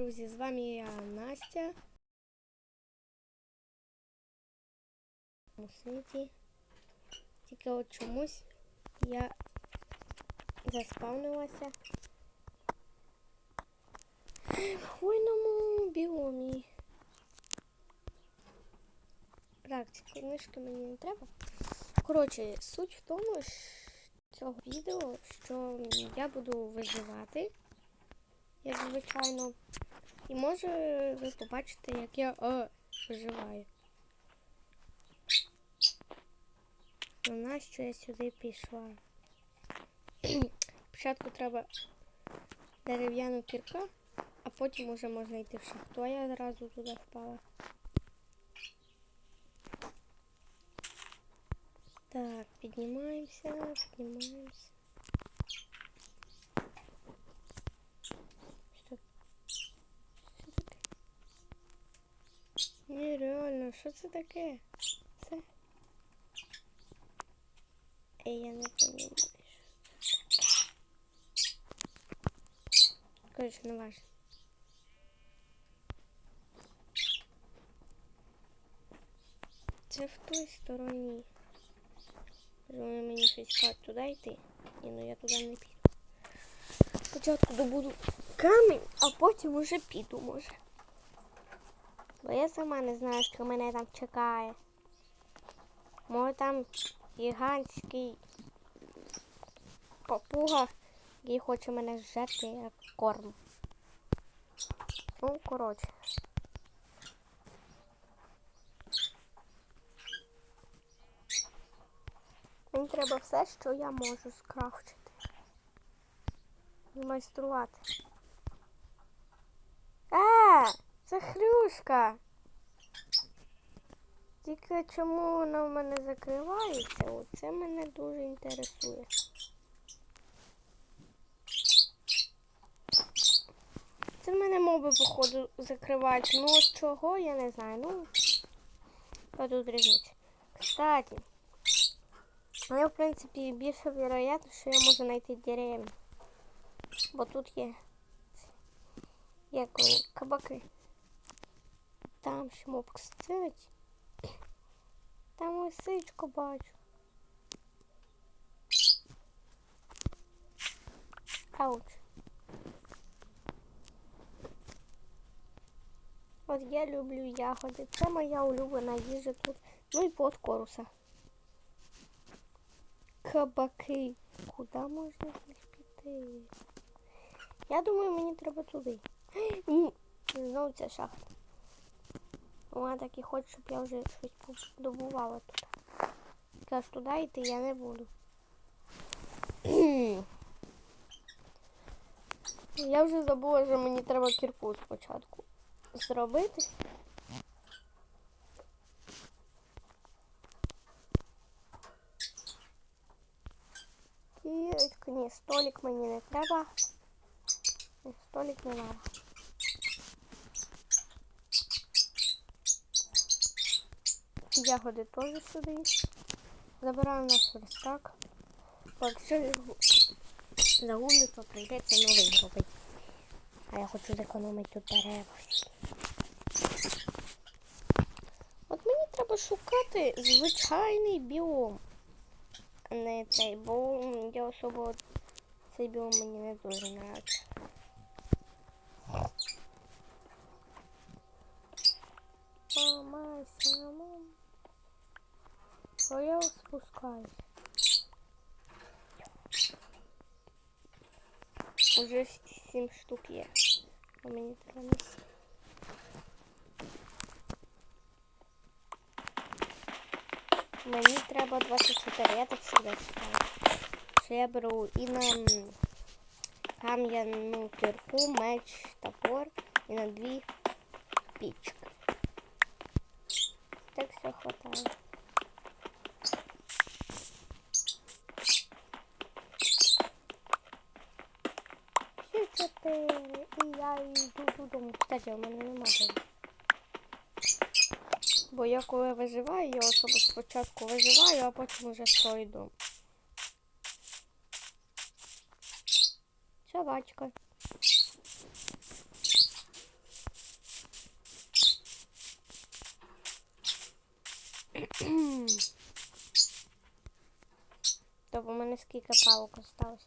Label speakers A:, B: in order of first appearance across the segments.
A: друзі! З вами я Настя. У світі. Тільки от чомусь я заспавнилася в хвойному біомі. Так, ці книжки мені не треба. Коротше, суть в тому, цього відео, що я буду виживати як звичайно. І може ви побачите, як я о, виживаю. Ну нащо я сюди пішла? Спочатку треба дерев'яну кірка, а потім уже можна йти в шахту, а я одразу туди впала. Так, піднімаємося, піднімаємося. Що? Що таке? Ні, реально, що це таке? Це? Ей, я не розумію, що це. Коротше, не важно. Це в той стороні. Вони мені щось кажуть туди йти. Ні, ну я туди не піду. Спочатку добуду камінь, а потім уже піду, може. Бо я сама не знаю, що мене там чекає. Може там гігантський папуга, який хоче мене зжерти як корм. Ну, коротше. Мені треба все, що я можу скрафчити. І майструвати. Е, це хрюшка. Тільки чому вона в мене закривається? Оце мене дуже інтересує. Це мене моби, походу, закривають. Ну от чого, я не знаю. Ну, тут різниця. Кстати, але, в принципі, більше вероятно, що я можу знайти деревню. Бо тут є як кабаки. Там мопк сцить. Там лисичку бачу. Ауч. От я люблю ягоди. Це моя улюблена їжа тут. Ну і плод коруса. Кабаки. Куди можна їх піти? Я думаю, мені треба туди. Знову ця шахта. Вона так і хоче, щоб я вже щось добувала тут. Каже, туди йти я не буду. Я вже забула, що мені треба кірку спочатку зробити. Кірочка, ні, столик мені не треба. Столик не треба. Ягоди теж сюди. Забираю наш верстак. Якщо його загублю, то прийдеться новий робити. А я хочу зекономити тут дерева. От мені треба шукати звичайний біом. Не цей, бо я особо цей біом мені не дуже нравиться. Що я спускаюсь? Уже 7 штук є. А мені треба не сім. Мені треба 24, я так завжди читаю. Що я беру і на м, кам'яну кірку, меч, топор і на дві пічки. Так все хватає. кстати, у мене немає. Бо я коли виживаю, я особо спочатку виживаю, а потім уже пройду. Собачка. То у мене скільки палок осталось.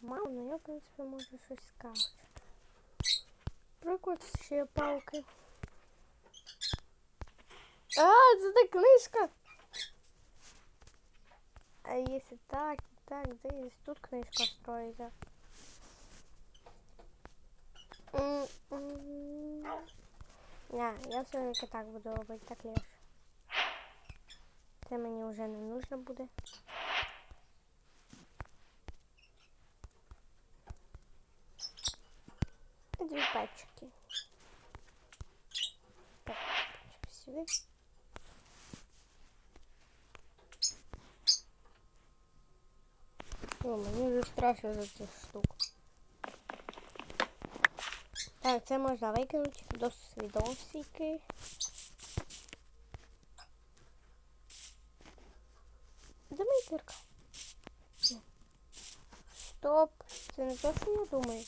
A: Мам, ну я в принципі можу щось скажу. Прикольно, ще є палки. А, це та книжка. А если так, и так, да если тут книжка строится. Не, я все-таки так буду робити, так легше. Це мені вже не нужно буде. Дві пачки. Сюди. О, мені вже страшно за цих штук. Так, це можна викинути до свідосики. Моя дірка? Стоп, це не те, що я думаю.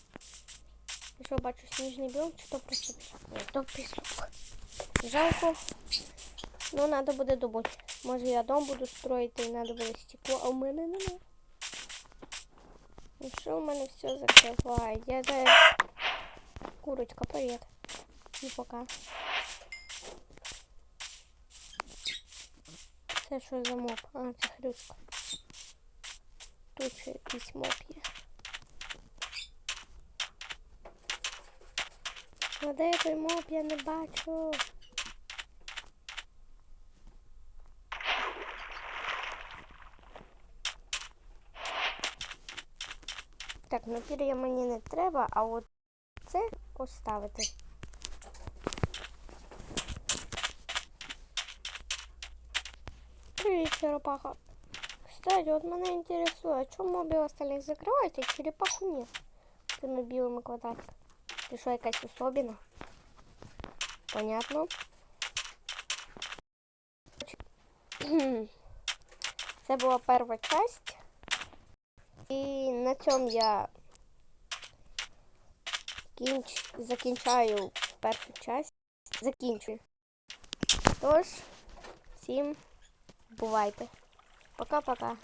A: Я що бачу сніжний білом, чи то просто пісок? То пісок. Жалко. Ну, треба буде добути. Може я дом буду строїти і треба буде стекло, а у мене немає. Ну що у мене все закриває? Я де... Курочка, привіт. І пока. Це що за моб? А, це хрюшка. Тут ще якийсь моб є. А де той моб? Я не бачу. Так, ну пір'я мені не треба, а от це поставити. Привіт, черепаха. Кстати, от мене інтересує, чому моби остальних закривають, а черепаху ні? Цими білими квадратиками. Ти що, якась особина? Понятно. Це була перша часть. На цьому я кінч... закінчаю першу часть. Закінчую. Тож, всім бувайте. Пока-пока.